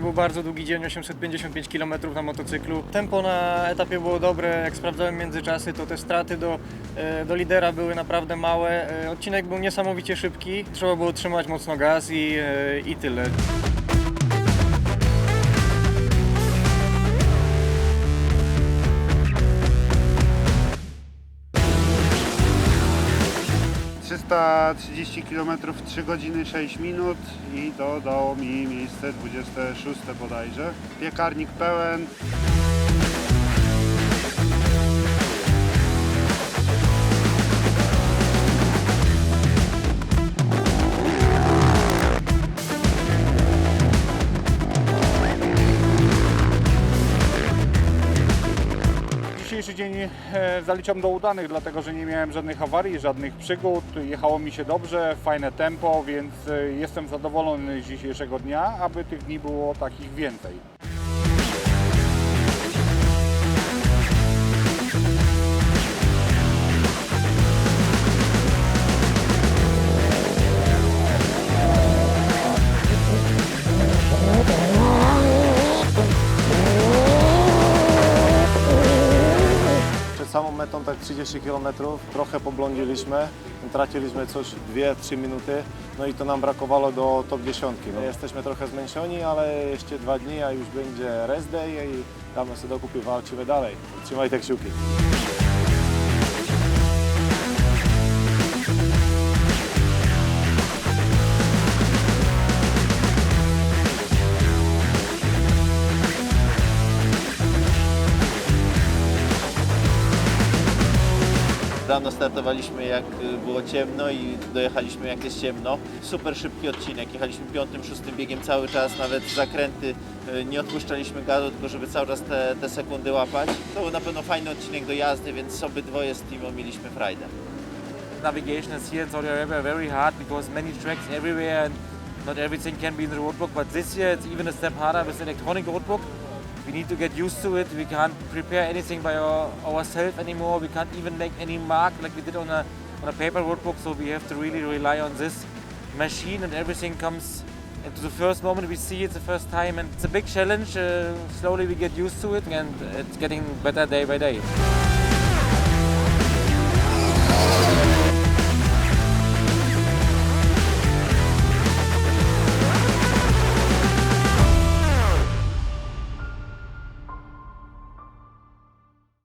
bardzo długi dzień, 855 km na motocyklu. Tempo na etapie było dobre, jak sprawdzałem międzyczasy, to te straty do, e, do lidera były naprawdę małe. E, Odcinek był niesamowicie szybki, trzeba było trzymać mocno gaz i, e, i tyle. 330 km w 3 godziny 6 minut i to dało mi miejsce 26 bodajże. Piekarnik pełen. Dzisiejszy dzień e, zaliczam do udanych, dlatego że nie miałem żadnych awarii, żadnych przygód. Jechało mi się dobrze, fajne tempo, więc e, jestem zadowolony z dzisiejszego dnia, aby tych dni było takich więcej. Metą tak 30 km, trochę poblądziliśmy, traciliśmy coś 2-3 minuty, no i to nam brakowało do top 10. No, jesteśmy trochę zmęczeni, ale jeszcze dwa dni, a już będzie rest day i damy sobie dokupy, walczymy dalej. Trzymajcie kciuki. Rano startowaliśmy jak y, było ciemno i dojechaliśmy jak jest ciemno. Super szybki odcinek, jechaliśmy piątym, szóstym biegiem cały czas, nawet zakręty y, nie odpuszczaliśmy gazu, tylko żeby cały czas te, te sekundy łapać. To był na pewno fajny odcinek do jazdy, więc obydwoje z Timo mieliśmy frajdę. navigation is here in Saudi Arabia very hard because many tracks everywhere and not everything can be in the roadbook. But this year it's even a step harder with electronic roadbook. We need to get used to it. We can't prepare anything by our, ourselves anymore. We can't even make any mark like we did on a, on a paper workbook. So we have to really rely on this machine and everything comes into the first moment we see it the first time and it's a big challenge. Uh, slowly we get used to it and it's getting better day by day.